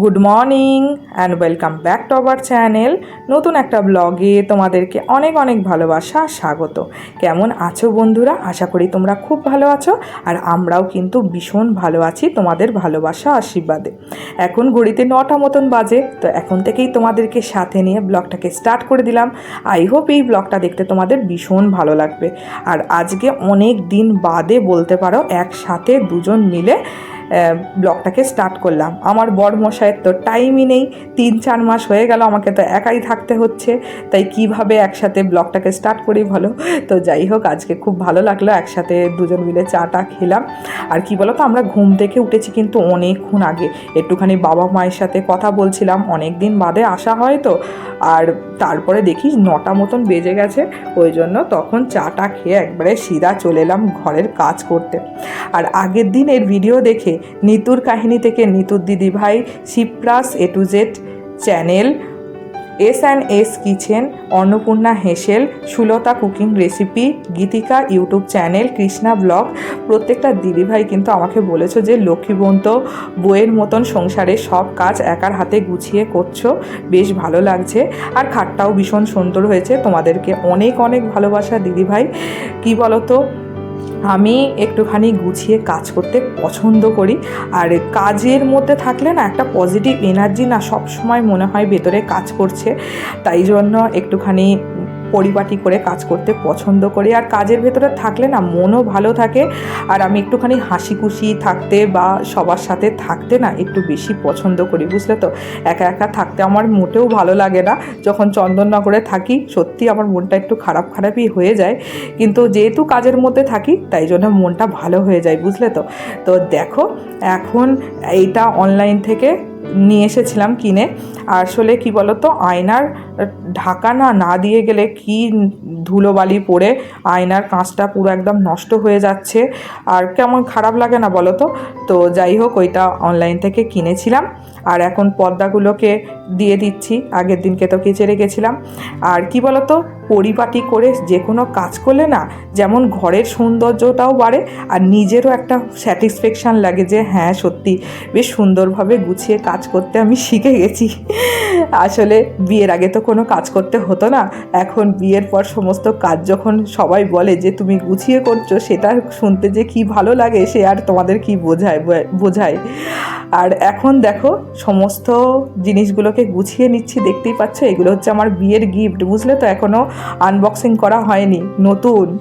Good morning and welcome back to our channel. নতুন একটা ব্লগে তোমাদেরকে অনেক অনেক ভালোবাসা, স্বাগত। কেমন আছো বন্ধুরা? আশা করি তোমরা খুব ভালো আছো আর আমরাও কিন্তু ভীষণ ভালো আছি তোমাদের ভালোবাসা আশীর্বাদে। এখন ঘড়িতে নটা মতন বাজে, তো এখন থেকেই তোমাদেরকে সাথে নিয়ে ব্লগটাকে স্টার্ট করে দিলাম। আই হোপ এই ব্লগটা দেখতে তোমাদের ভীষণ ভালো লাগবে। আর আজকে অনেক দিন বাদে বলতে পারো, একসাথে দুজন মিলে ব্লগটাকে স্টার্ট করলাম। আমার বর তো টাইমই নেই। তিন, চার মাস হয়ে গেল, আমাকে তো একাই থাকতে হচ্ছে। তাই কীভাবে একসাথে ব্লগটাকে স্টার্ট করি ভালো তো যাই হোক, আজকে খুব ভালো লাগল। একসাথে দুজন মিলে চাটা খেলাম। আর কি বলো তো আমরা ঘুম থেকে উঠেছি কিন্তু অনেকক্ষণ আগে। একটুখানি বাবা মায়ের সাথে কথা বলছিলাম। অনেক দিন বাদে আসা হয় তো। আর তারপরে দেখি নটা মতন বেজে গেছে। ওই জন্য তখন চাটা খেয়ে একবারে সিধা চলে এলাম ঘরের কাজ করতে। আর আগের দিনের ভিডিও দেখে নিতুর কাহিনী থেকে নিতুর দিদি ভাই Shipra's A to Z channel S and S kitchen Annapurna হেসেল, Sulata cooking recipe, Gitika YouTube channel, Krishna blog. প্রত্যেকটা দিদিভাই কিন্তু আমাকে বলেছ যে, লক্ষ্মীবন্ত বইয়ের মতন সংসারে সব কাজ একার হাতে গুছিয়ে করছ, বেশ ভালো লাগছে। আর খাটটাও ভীষণ সুন্দর হয়েছে। তোমাদেরকে অনেক অনেক ভালোবাসা দিদিভাই কি বলো তো আমি একটুখানি গুছিয়ে কাজ করতে পছন্দ করি। আর কাজের মধ্যে থাকলে না একটা পজিটিভ এনার্জি না সব সময় মনে হয় ভেতরে কাজ করছে। তাই জন্য একটুখানি পরিপাটি করে কাজ করতে পছন্দ করি। আর কাজের ভেতরে থাকলে না মনও ভালো থাকে। আর আমি একটুখানি হাসি খুশি থাকতে বা সবার সাথে থাকতে না একটু বেশি পছন্দ করি, বুঝলে তো? একা একা থাকতে আমার মোটেও ভালো লাগে না। যখন চন্দননগরে থাকি, সত্যি আমার মনটা একটু খারাপ খারাপই হয়ে যায়। কিন্তু যেহেতু কাজের মধ্যে থাকি, তাই জন্য মনটা ভালো হয়ে যায়, বুঝলে তো? তো দেখো, এখন এইটা অনলাইন থেকে নিয়ে এসেছিলাম কিনে। আসলে কি বলতো, আয়নার ঢাকা না না দিয়ে গেলে কি ধুলোবালি পড়ে, আয়নার কাঁচটা পুরো একদম নষ্ট হয়ে যাচ্ছে। আর কেমন খারাপ লাগে না বলো তো তো যাই হোক, ওইটা অনলাইন থেকে কিনেছিলাম। আর এখন পর্দাগুলোকে দিয়ে দিচ্ছি। আগের দিনকে তো কেচে রেখেছিলাম। আর কি বলতো? পরিপাটি করে যে কোনো কাজ করলে না, যেমন ঘরের সৌন্দর্যটাও বাড়ে আর নিজেরও একটা স্যাটিসফ্যাকশান লাগে যে হ্যাঁ সত্যি বেশ সুন্দরভাবে গুছিয়ে কাজ করতে আমি শিখে গেছি। আসলে বিয়ের আগে তো কোনো কাজ করতে হতো না। এখন বিয়ের পর সমস্ত কাজ যখন সবাই বলে যে, তুমি গুছিয়ে করছ, সেটা শুনতে যে কি ভালো লাগে, সে আর তোমাদের কি বোঝায় বোঝায়? আর এখন দেখো, সমস্ত জিনিসগুলোকে গুছিয়ে নিচ্ছি, দেখতেই পাচ্ছ? এগুলো হচ্ছে আমার বিয়ের গিফট বুঝলে তো? এখনও আনবক্সিং করা হয়নি, নতুন।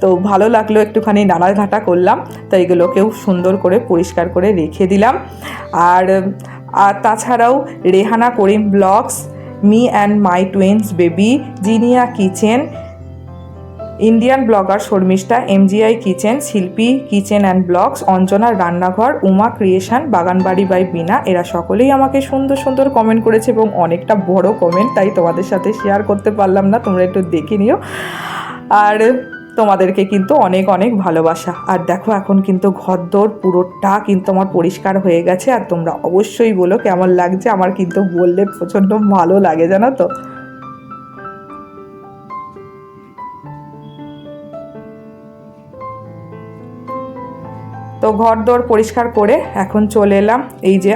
তো ভালো লাগল, একটুখানি নাড়াঘাটা করলাম। তো এগুলোকেও সুন্দর করে, পরিষ্কার করে রেখে দিলাম। আর আর তাছাড়াও Rehana Karim blogs, me and my twins baby, Zinia kitchen Indian blogger Sharmistha, MGI kitchen Shilpi, kitchen and blogs অঞ্জনার রান্নাঘর, উমা ক্রিয়েশন, বাগানবাড়ি বাই বিনা এরা সকলেই আমাকে সুন্দর সুন্দর কমেন্ট করেছে এবং অনেকটা বড় কমেন্ট তাই তোমাদের সাথে শেয়ার করতে পারলাম না, তোমরা একটু দেখে নিও। আর তোমাদেরকে কিন্তু অনেক অনেক ভালোবাসা। আর দেখো, এখন কিন্তু ঘর ঘরদোর পুরোটা কিন্তু আমার পরিষ্কার হয়ে গেছে, আর তোমরা অবশ্যই বলো কেমন লাগছে, আমার কিন্তু বললে প্রচণ্ড ভালো লাগে, জানো তো? তো ঘর দোর পরিষ্কার করে এখন চলে এলাম। এই যে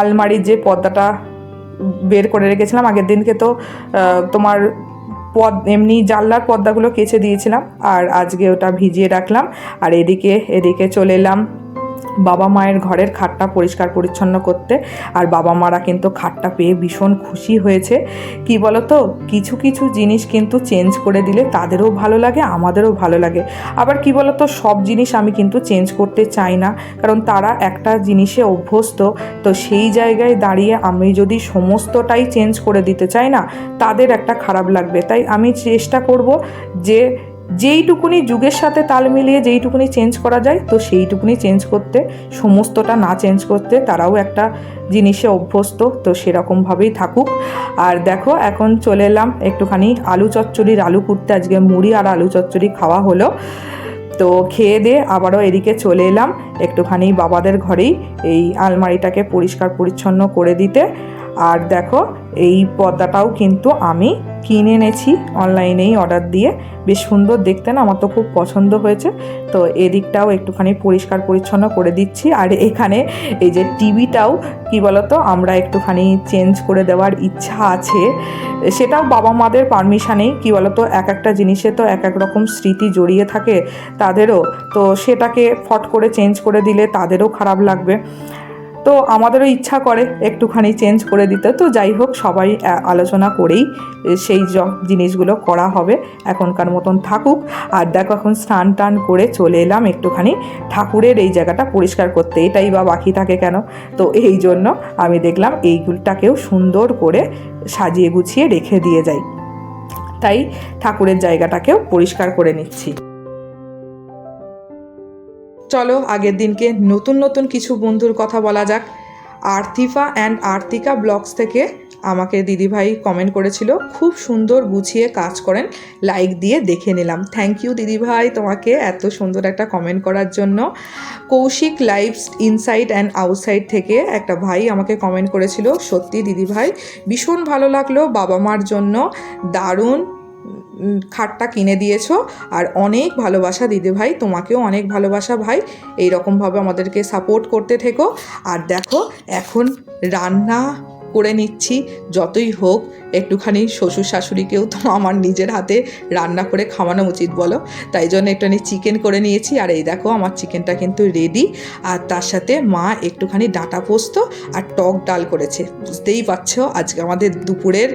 আলমারির যে পর্দাটা বের করে রেখেছিলাম, আগের দিনকে তো তোমার পদ এমনি জানলার পর্দাগুলো কেচে দিয়েছিলাম আর আজকে ওটা ভিজিয়ে রাখলাম। আর এদিকে এদিকে চলে এলাম বাবা মায়ের ঘরের খাটটা পরিষ্কার পরিচ্ছন্ন করতে আর বাবা মারা কিন্তু খাটটা পেয়ে ভীষণ খুশি হয়েছে। কি বলতো? কিছু কিছু জিনিস কিন্তু চেঞ্জ করে দিলে তাদেরও ভালো লাগে, আমাদেরও ভালো লাগে। আবার কি বলতো? সব জিনিস আমি কিন্তু চেঞ্জ করতে চাই না, কারণ তারা একটা জিনিসে অভ্যস্ত। তো সেই জায়গায় দাঁড়িয়ে আমি যদি সমস্তটাই চেঞ্জ করে দিতে চাই না, তাদের একটা খারাপ লাগবে। তাই আমি চেষ্টা করব যে যেইটুকুনি যুগের সাথে তাল মিলিয়ে যেইটুকুনি চেঞ্জ করা যায়, তো সেইটুকুনি চেঞ্জ করতে, সমস্তটা না চেঞ্জ করতে তারাও একটা জিনিসে অভ্যস্ত, তো সেরকমভাবেই থাকুক। আর দেখো, এখন চলে এলাম একটুখানি আলু চচ্চড়ির আলু কুটতে। আজকে মুড়ি আর আলু চচ্চড়ি খাওয়া হলো। তো খেয়ে দিয়ে আবারও এদিকে চলে এলাম একটুখানি বাবাদের ঘরেই এই আলমারিটাকে পরিষ্কার পরিচ্ছন্ন করে দিতে। আর দেখো, এই পর্দাটাও কিন্তু আমি কিনে এনেছি অনলাইনেই অর্ডার দিয়ে। বেশ সুন্দর দেখতে না, আমার তো খুব পছন্দ হয়েছে। তো এদিকটাও একটুখানি পরিষ্কার পরিচ্ছন্ন করে দিচ্ছি। আর এখানে এই যে টিভিটাও, কি বলতো, আমরা একটুখানি চেঞ্জ করে দেওয়ার ইচ্ছা আছে। সেটাও বাবা মাদের পারমিশনেই, কি বলতো, এক একটা জিনিসে তো এক এক রকম স্মৃতি জড়িয়ে থাকে তাদেরও। তো সেটাকে ফট করে চেঞ্জ করে দিলে তাদেরও খারাপ লাগবে। তো আমাদেরও ইচ্ছা করে একটুখানি চেঞ্জ করে দিতে। তো যাই হোক, সবাই আলোচনা করেই সেই জিনিসগুলো করা হবে এখনকার মতন থাকুক। আর দেখো এখন স্নান টান করে চলে এলাম একটুখানি। ঠাকুরের এই জায়গাটা পরিষ্কার করতে, এটাই বা বাকি থাকে কেন? তো এই জন্য আমি দেখলাম এইগুলোটাকেও সুন্দর করে সাজিয়ে গুছিয়ে রেখে দিয়ে যাই। তাই ঠাকুরের জায়গাটাকেও পরিষ্কার করে নিচ্ছি। চলো আগের দিনকে নতুন নতুন কিছু বন্ধুর কথা বলা যাক। আর্থিফা অ্যান্ড আর্থিকা ব্লগস থেকে আমাকে দিদিভাই কমেন্ট করেছিল, খুব সুন্দর গুছিয়ে কাজ করেন লাইক দিয়ে দেখে নিলাম। থ্যাংক ইউ দিদিভাই তোমাকে এত সুন্দর একটা কমেন্ট করার জন্য। Kaushik life's inside and outside থেকে একটা ভাই আমাকে কমেন্ট করেছিল, সত্যি দিদিভাই ভীষণ ভালো লাগল বাবা মার জন্য, দারুণ। খাটটা কিনে দিয়েছ আর অনেক ভালোবাসা, দিদি ভাই, তোমাকেও অনেক ভালোবাসা ভাই। এই রকমভাবে আমাদেরকে সাপোর্ট করতে থেকো। আর দেখো, এখন রান্না করে নিচ্ছি, যতই হোক, একটুখানি শ্বশুর শাশুড়িকেও তো আমার নিজের হাতে রান্না করে খাওয়ানো উচিত বলো। তাই জন্য একটুখানি চিকেন করে নিয়েছি। আর এই দেখো, আমার চিকেনটা কিন্তু রেডি আর তার সাথে মা একটুখানি ডাঁটা পোস্ত আর টক ডাল করেছে। বুঝতেই পারছ, আজকে আমাদের দুপুরের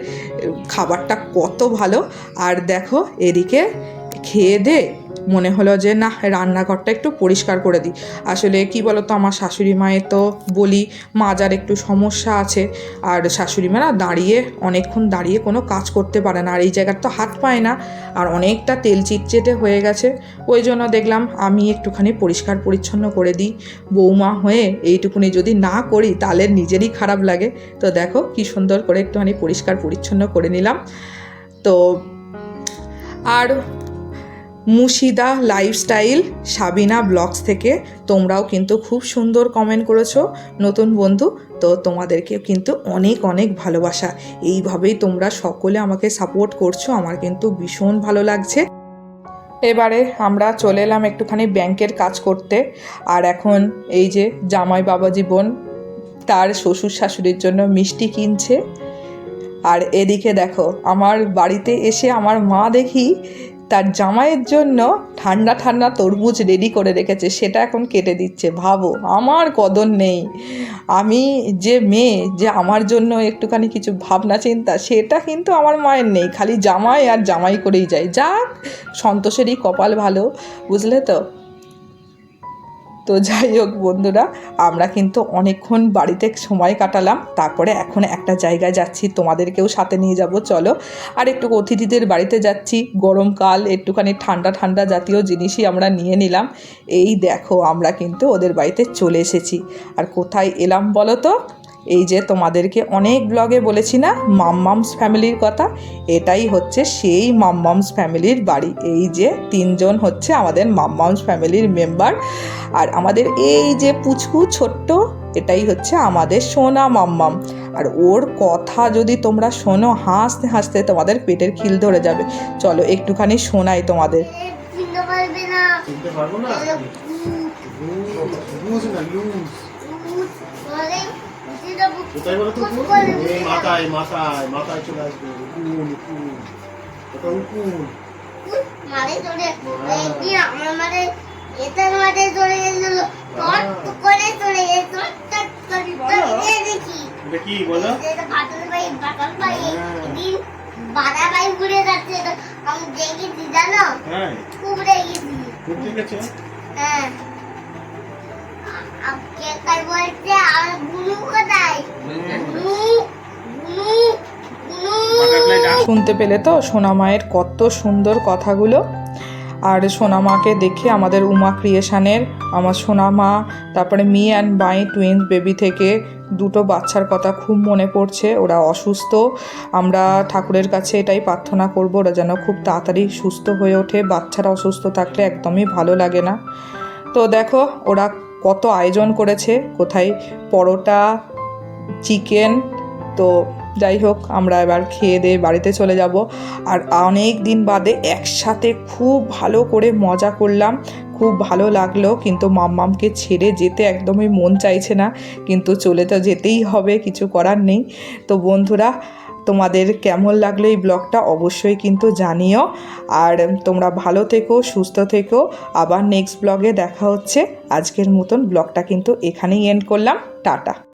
খাবারটা কত ভালো। আর দেখো, এদিকে খেয়ে দে মনে হলো যে না রান্নাঘরটা একটু পরিষ্কার করে দিই। আসলে কি বলো তো আমার শাশুড়ি মায়ের তো বলি, মাজার একটু সমস্যা আছে। আর শাশুড়ি মা না দাঁড়িয়ে, অনেকক্ষণ দাঁড়িয়ে কোনো কাজ করতে পারে না। আর এই জায়গার তো হাত পায় না। আর অনেকটা তেল চিটচেটে হয়ে গেছে। ওই জন্য দেখলাম, আমি একটুখানি পরিষ্কার পরিচ্ছন্ন করে দিই। বৌমা হয়ে, এইটুকুনি যদি না করি, তাহলে নিজেরই খারাপ লাগে। তো দেখো, কি সুন্দর করে একটুখানি পরিষ্কার পরিচ্ছন্ন করে নিলাম। তো, আর মুশিদা লাইফস্টাইল সাবিনা ব্লগস থেকে তোমরাও কিন্তু খুব সুন্দর কমেন্ট করেছ, নতুন বন্ধু, তো তোমাদেরকে কিন্তু অনেক অনেক ভালোবাসা। এইভাবেই তোমরা সকলে আমাকে সাপোর্ট করছ, আমার কিন্তু ভীষণ ভালো লাগছে। এবারে আমরা চলে এলাম একটুখানি ব্যাংকের কাজ করতে। আর এখন এই যে জামাই বাবা জীবন তার শ্বশুর শাশুড়ির জন্য মিষ্টি কিনছে। আর এদিকে দেখো, আমার বাড়িতে এসে আমার মা দেখি তার জামাইয়ের জন্য ঠান্ডা ঠান্ডা তরমুজ রেডি করে রেখেছে, সেটা এখন কেটে দিচ্ছে। ভাবো, আমার কদর নেই। আমি যে মেয়ে, যে আমার জন্য একটুখানি কিছু ভাবনা চিন্তা, সেটা কিন্তু আমার মায়ের নেই। খালি জামাই আর জামাই করেই যায়। যাক, সন্তোষেরই কপাল ভালো, বুঝলে তো? তো যাই হোক বন্ধুরা, আমরা কিন্তু অনেকক্ষণ বাড়িতে সময় কাটালাম, তারপরে এখন একটা জায়গায় যাচ্ছি, তোমাদেরকেও সাথে নিয়ে যাব, চলো। আর একটু অতিথিদের বাড়িতে যাচ্ছি গরমকাল একটুখানি ঠান্ডা ঠান্ডা জাতীয় জিনিসই আমরা নিয়ে নিলাম। এই দেখো, আমরা কিন্তু ওদের বাড়িতে চলে এসেছি। আর কোথায় এলাম বলো তো? এই যে তোমাদেরকে অনেক ব্লগে বলেছি না মাম্মামস ফ্যামিলির কথা? এটাই হচ্ছে সেই মাম্মামস ফ্যামিলির বাড়ি। এই যে তিনজন হচ্ছে আমাদের মাম্মামস ফ্যামিলির মেম্বার আর আমাদের এই যে পুচকু ছোট্ট এটাই হচ্ছে আমাদের সোনা মাম্মাম। আর ওর কথা যদি তোমরা শোনো হাসতে হাসতে তোমাদের পেটের খিল ধরে যাবে। চলো একটুখানি শোনাই তোমাদের। পারবে না। কোথায় বলো তো? ফুট করে এই মাথায় মাথায় মাথায় চলে আসবে। উকুন উকুন। ওটা উকুন। মারে চলে একদিন আমার মারে? এটার মারে চলে গেছিল টট করে চলে গেছে টট টট করে দেখি। এটা কি বলো? এটা বাটল ভাই বাটল ভাই। একদিন বাড়া ভাই ঘুরে যাচ্ছে। আমি দেখেছি জানো? হ্যাঁ। খুব রেগেছি খুব ঠিক হ্যাঁ। আপকে কাল বলছে? আমার বুনু কোথায় বুনু বুনু বুনু বাটারফ্লাই ডাক শুনতে পেলে তো সোনা মায়ের কত সুন্দর কথাগুলো। আর সোনা মাকে দেখে আমাদের উমা ক্রিয়েশনের, আমার সোনা মা, তারপরে me and by twins baby থেকে দুটো বাচ্চার কথা খুব মনে পড়ছে, ওরা অসুস্থ। আমরা ঠাকুরের কাছে এটাই প্রার্থনা করব, ওরা যেন খুব তাড়াতাড়ি সুস্থ হয়ে ওঠে, বাচ্চারা অসুস্থ থাকলে একদমই ভালো লাগে না। তো দেখো, ওরা কত আয়োজন করেছে, কোথায় পরোটা, চিকেন, তো যাই হোক, আমরা এবার খেয়ে দিয়ে বাড়িতে চলে যাব। আর অনেক দিন বাদে একসাথে খুব ভালো করে মজা করলাম। খুব ভালো লাগল, কিন্তু মাম্মামকে ছেড়ে যেতে একদমই মন চাইছে না। কিন্তু চলে তো যেতেই হবে, কিছু করার নেই। তো বন্ধুরা, তোমাদের কেমন লাগল এই ব্লগটা অবশ্যই কিন্তু জানিও। আর তোমরা ভালো থেকো, সুস্থ থেকো। আবার নেক্সট ব্লগে দেখা হচ্ছে। আজকের মতন ব্লগটা কিন্তু এখানেই এন্ড করলাম। টাটা।